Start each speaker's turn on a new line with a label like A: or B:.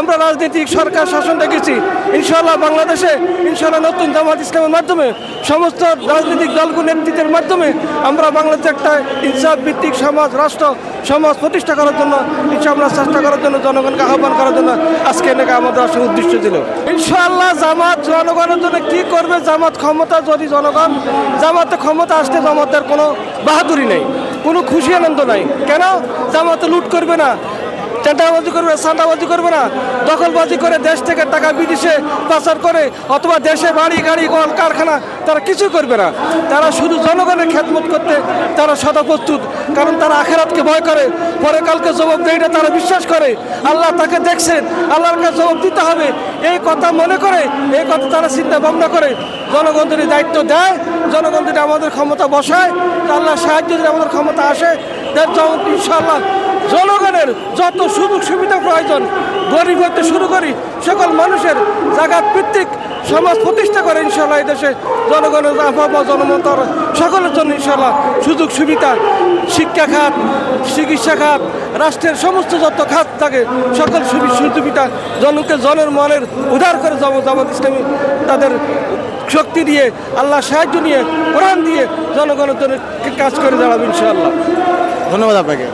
A: আমরা রাজনৈতিক সরকার শাসন দেখেছি ইনশাল্লাহ বাংলাদেশে ইনশাল্লাহ নতুন জামাত ইসলামের মাধ্যমে, সমস্ত রাজনৈতিক দলগুলো নেতৃত্বের মাধ্যমে আমরা বাংলাদেশে একটা ইনসাফ ভিত্তিক সমাজ, রাষ্ট্র, সমাজ প্রতিষ্ঠা করার জন্য, ইনশাআল্লাহ চেষ্টা করার জন্য, জনগণকে আহ্বান করার জন্য আজকে এনেকে আমাদের আসলে উদ্দেশ্য ছিল। ইনশাআল্লাহ জামাত জনগণের জন্য কি করবে? জামাত ক্ষমতা যদি জনগণ, জামাতে ক্ষমতা আসতে জামাতের কোনো বাহাদুরি নেই, কোনো খুশি আনন্দ নাই। কেন? জামাতে লুট করবে না। চাঁদাবাজি করবে সাঁদাবাজি করবে না। দখলবাজি করে দেশ থেকে টাকা বিদেশে পাচার করে অথবা দেশে বাড়ি, গাড়ি, কল, কারখানা, তারা কিছু করবে না। তারা শুধু জনগণের খেদমত করতে তারা সদা প্রস্তুত, কারণ তারা আখেরাতকে ভয় করে। পরে কালকে জবাব দেয়টা তারা বিশ্বাস করে। আল্লাহ তাকে দেখছেন, আল্লাহর কাছে জবাব দিতে হবে। এই কথা মনে করে, এই কথা তারা চিন্তা ভাবনা করে। জনগণ যদি দায়িত্ব দেয়, জনগণ যদি আমাদের ক্ষমতা বসায় আল্লাহ সাহায্য যদি আমাদের ক্ষমতা আসে দেব যেমন ইনশাআল্লাহ জনগণের যত সুযোগ সুবিধা প্রয়োজন, গরিব হতে শুরু করি, সকল মানুষের জাগাত ভিত্তিক সমাজ প্রতিষ্ঠা করে ইনশাল্লাহ এই দেশে জনগণের আবহাওয়া জনমতর সকলের জন্য ইনশাল্লাহ সুযোগ সুবিধা, শিক্ষা খাত, চিকিৎসা খাত, রাষ্ট্রের সমস্ত যত খাত থাকে, সকল সুবিধা জনকে জনের মনের উদার করে যাব জামাত ইসলামী তাদের শক্তি দিয়ে, আল্লাহ সাহায্য নিয়ে কোরআন দিয়ে জনগণের জন্য কাজ করে দাঁড়াবে ইনশাল্লাহ
B: ধন্যবাদ আপনাকে।